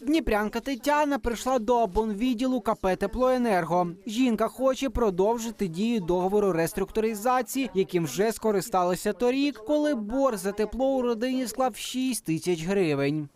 Дніпрянка Тетяна прийшла до обонвідділу КП «Теплоенерго». Жінка хоче продовжити дію договору реструктуризації, яким вже скористалися торік, коли борг за тепло у родині склав 6 тисяч гривень.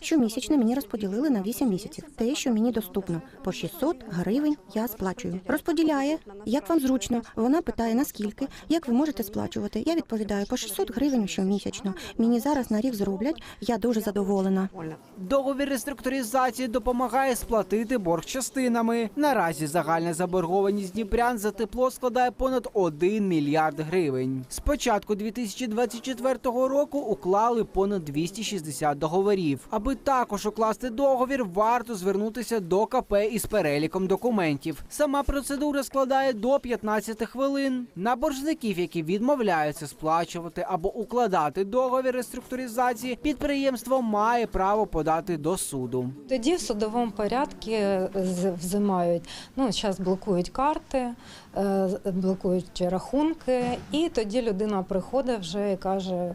Щомісячно мені розподілили на 8 місяців. Те, що мені доступно, по 600 гривень я сплачую. Розподіляє, як вам зручно. Вона питає наскільки, як ви можете сплачувати. Я відповідаю по 600 гривень щомісячно. Мені зараз на рік зроблять. Я дуже задоволена. Договір реструктуризації допомагає сплатити борг частинами. Наразі загальна заборгованість Дніпрян за тепло складає понад 1 мільярд гривень. З початку 2024 року уклали понад 260 договорів. Аби також укласти договір, варто звернутися до КП із переліком документів. Сама процедура складає до 15 хвилин. На боржників, які відмовляються сплачувати або укладати договір реструктуризації, підприємство має право подати до суду. Тоді в судовому порядку з- взимають, ну, зараз блокують карти, е, блокують рахунки, і тоді людина приходить вже і каже,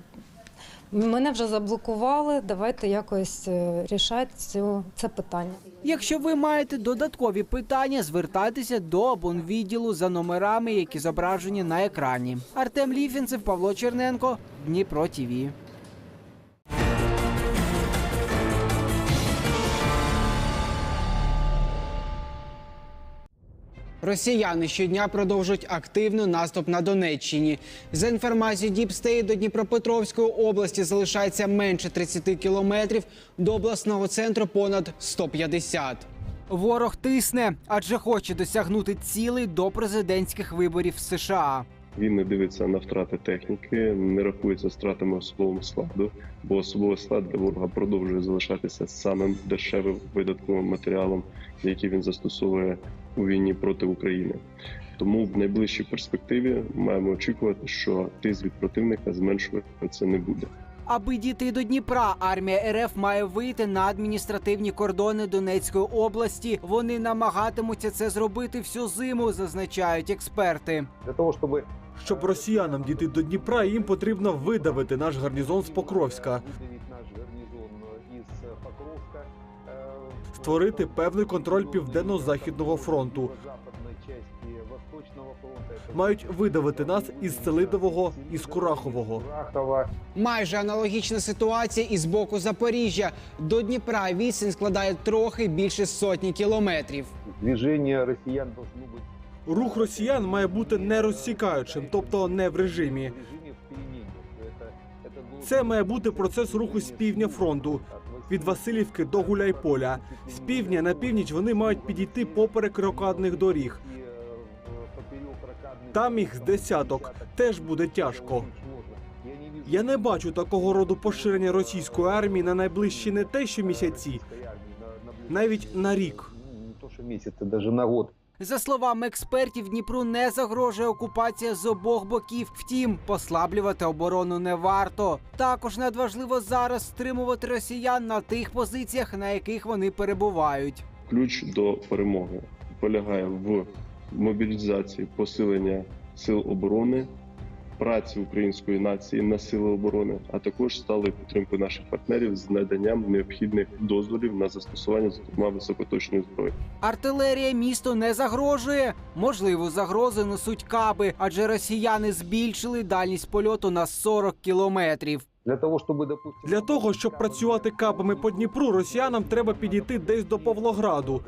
мене вже заблокували, давайте якось е, рішати цю, це питання. Якщо ви маєте додаткові питання, звертайтеся до обонвідділу за номерами, які зображені на екрані. Артем Ліфінцев, Павло Черненко, Дніпро ТІВІ. Росіяни щодня продовжують активний наступ на Донеччині. За інформацією Діпстей до Дніпропетровської області залишається менше 30 кілометрів, до обласного центру понад 150. Ворог тисне, адже хоче досягнути цілей до президентських виборів США. Він не дивиться на втрати техніки, не рахується втратами особового складу, бо особовий склад для ворога продовжує залишатися самим дешевим видатковим матеріалом, який він застосовує у війні проти України. Тому в найближчій перспективі маємо очікувати, що тиск від противника зменшуватися не буде. Аби дійти до Дніпра, армія РФ має вийти на адміністративні кордони Донецької області. Вони намагатимуться це зробити всю зиму, зазначають експерти. для того, чтобы Щоб росіянам дійти до Дніпра, їм потрібно видавити наш гарнізон з Покровська, створити певний контроль південно-західного фронту. западной части Восточного фронта. Это Мають видавити нас із Селидового і з Курахового. Курахова, Майже аналогічна ситуація і з боку Запоріжжя. До Дніпра відстань складає трохи більше сотні кілометрів. Движение россиян должно быть Рух росіян має бути не розсікаючим, тобто не в режимі. в режиме в перемене. Это, это должен Це має бути процес руху з півдня фронту. от Василия Від Васильівки до Гуляйполя. З півдня на північ вони мають підійти поперек рокадних доріг. и, э, в- поперек ракадных Там їх з дорог, десяток. Теж буде тяжко. очень сложно. Я не вижу Я не бачу такого роду поширення російської армії на найближчі не те, що місяці, российской армии на- на ближайшие- навіть на рік. Ну, не то, что месяцы, даже на год. За словами експертів, Дніпру не загрожує окупація з обох боків. Втім, послаблювати оборону не варто. Також надважливо зараз стримувати росіян на тих позиціях, на яких вони перебувають. Ключ до перемоги полягає в мобілізації посилення сил оборони, праці української нації на сили оборони, а також сталої підтримки наших партнерів з наданням необхідних дозволів на застосування зокрема високоточної зброї. Артилерія місту не загрожує. Можливу загрозу несуть каби, адже росіяни збільшили дальність польоту на 40 кілометрів. Для того, чтобы, допустим... Для того, щоб працювати кабами по Дніпру, росіянам треба підійти десь до Павлограду,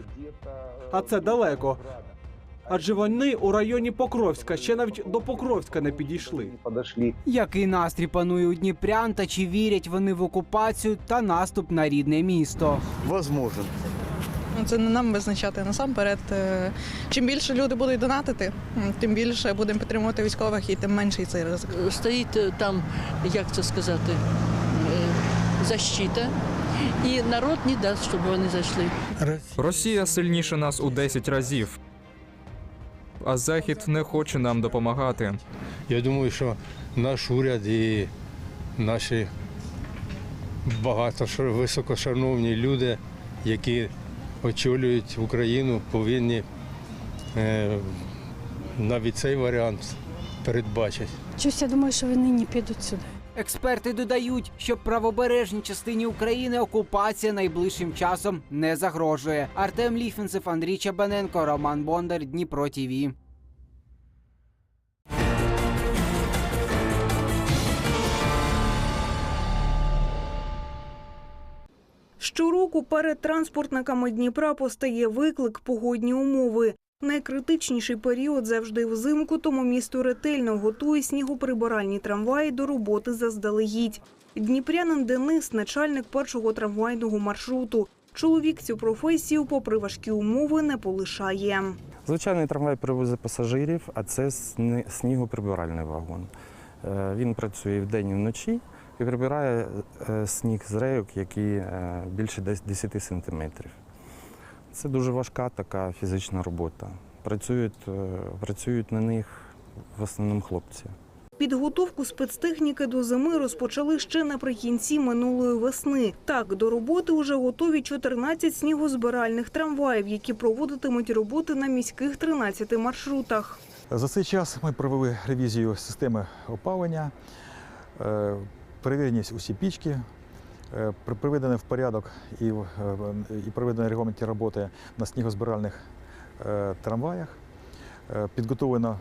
а це далеко. Адже вони у районі Покровська ще навіть до Покровська не підійшли. подошли. Який настрій панує у Дніпрян та чи вірять вони в окупацію та наступ на рідне місто? Возможен. Ну, Це не нам визначати насамперед. е, Чим більше люди будуть донатити, тим більше будемо підтримувати військових і тим менший цей ризик. стоїть е, там, як це сказати, е, защита, і народ не дасть, щоб вони зайшли. Росія сильніше нас у 10 разів. А Захід не хоче нам допомагати. Я думаю, що наш уряд і наші багато високошановні люди, які очолюють Україну, повинні е, навіть цей варіант передбачити. Чусь я думаю, що вони не підуть сюди. Експерти додають, що правобережній частині України окупація найближчим часом не загрожує. Артем Ліфінцев, Андрій Чабаненко, Роман Бондар, Дніпро ТІВІ. Щороку перед транспортниками Дніпра постає виклик погодні умови. Найкритичніший період завжди взимку, тому місто ретельно готує снігоприбиральні трамваї до роботи заздалегідь. Дніпрянин Денис, начальник першого трамвайного маршруту. Чоловік цю професію, попри важкі умови, не полишає. Звичайний трамвай перевозить пасажирів, а це снігоприбиральний вагон. Е, Він працює вдень і вночі і прибирає е, сніг з рейок, які е, більше десь 10 сантиметрів. Це дуже важка така фізична робота. Працюють, е, працюють на них в основному хлопці. Підготовку спецтехніки до зими розпочали ще наприкінці минулої весни. Так, до роботи вже готові 14 снігозбиральних трамваїв, які проводитимуть роботи на міських 13 маршрутах. За цей час ми провели ревізію системи опалення, е, перевірені усі пічки, приведені в порядок і, е, і проведені регламентні роботи на снігозбиральних е, трамваях. Е, Підготовлена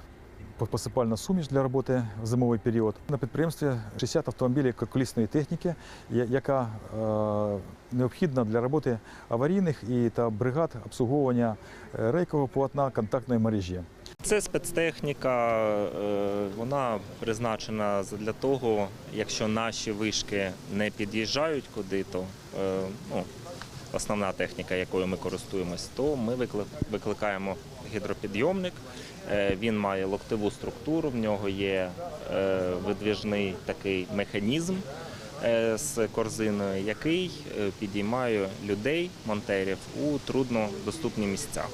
посипальна суміш для роботи в зимовий період. На підприємстві 60 автомобілів колісної техніки, яка е, необхідна для роботи аварійних і та бригад обслуговування е, рейкового полотна контактної мережі. Це спецтехніка, е, вона призначена для того, якщо наші вишки не під'їжджають куди-то, е, ну, основна техніка, якою ми користуємось, то ми викликаємо гідропідйомник. Е, Він має локтеву структуру, в нього є видвіжний такий механізм з корзиною, який підіймає людей, монтерів у труднодоступні місця.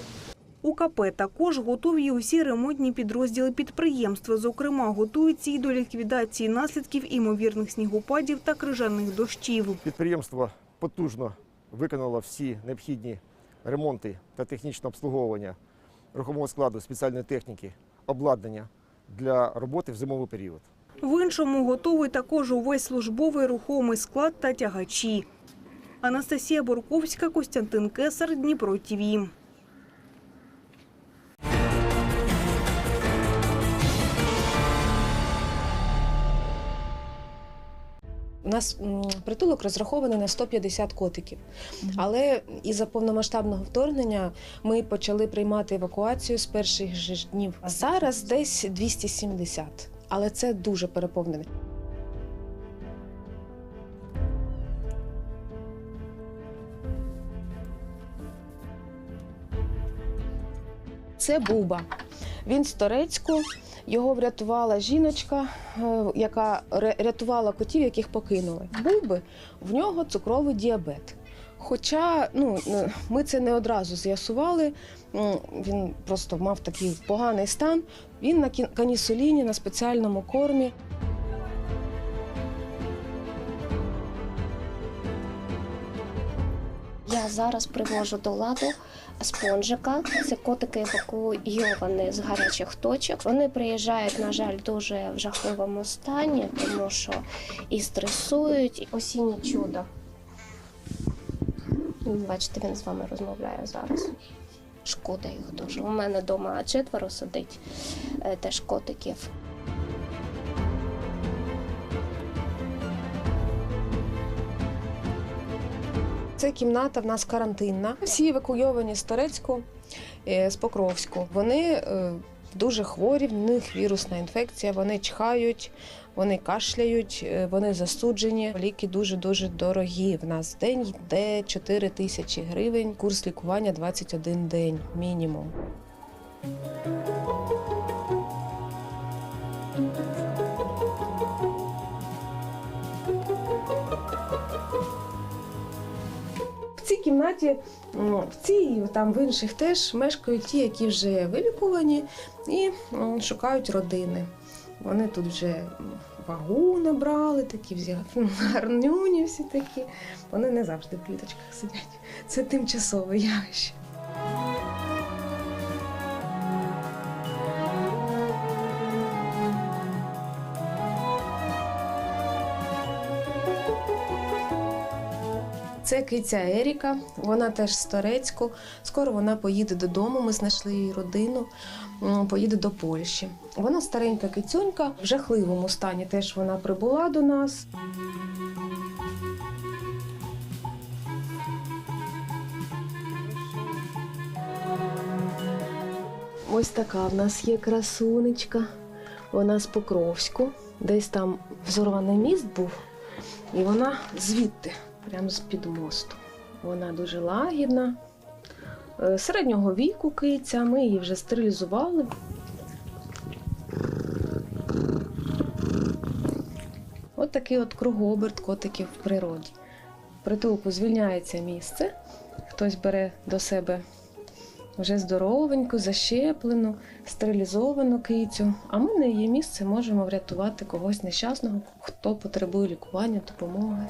У КП також готові усі ремонтні підрозділи підприємства. Зокрема, готуються і до ліквідації наслідків імовірних снігопадів та крижаних дощів. Підприємство потужно виконало всі необхідні ремонти та технічне обслуговування рухомого складу спеціальної техніки, обладнання для роботи в зимовий період. В іншому готовий також увесь службовий рухомий склад та тягачі. Анастасія Борковська, Костянтин Кесар, Дніпро ТІВІ. У нас притулок розрахований на 150 котиків. Але із-за повномасштабного вторгнення ми почали приймати евакуацію з перших же днів. Зараз десь 270, але це дуже переповнене. Це Буба. Він з Торецьку. Його врятувала жіночка, е, яка рятувала котів, яких покинули. Був би в нього цукровий діабет. Хоча ну, ми це не одразу з'ясували, він просто мав такий поганий стан. Він на канісоліні на спеціальному кормі. Зараз привожу до ладу спонжика. Це котики евакуйовані з гарячих точок. Вони приїжджають, на жаль, дуже в жахливому стані, тому що і стресують. І Осіннє чудо. Бачите, він з вами розмовляє зараз. Шкода їх дуже. У мене вдома четверо сидить е, теж котиків. Це кімната в нас карантинна. Всі евакуйовані з Торецьку, е, з Покровську. Вони е, дуже хворі, в них вірусна інфекція, вони чхають, вони кашляють, е, вони засуджені. Ліки дуже дуже дорогі. В нас день йде 4 тисячі гривень. Курс лікування 21 день мінімум. Кімнаті, в цій там в інших теж мешкають ті, які вже вилікувані і шукають родини. Вони тут вже вагу набрали, такі гарнюні всі такі. Вони не завжди в кліточках сидять. Це тимчасове явище. Це киця Еріка, вона теж з Торецьку. Скоро вона поїде додому. Ми знайшли її родину, поїде до Польщі. Вона старенька кицюнька, в жахливому стані теж вона прибула до нас. Ось така в нас є красунечка. Вона з Покровську. Десь там взорваний міст був, і вона звідти, прямо з-під мосту. Вона дуже лагідна, е, середнього віку киця. Ми її вже стерилізували. От такий от кругооберт котиків в природі. В притулку звільняється місце, хтось бере до себе вже здоровеньку, защеплену, стерилізовану кицю. А ми на її місце можемо врятувати когось нещасного, хто потребує лікування, допомоги.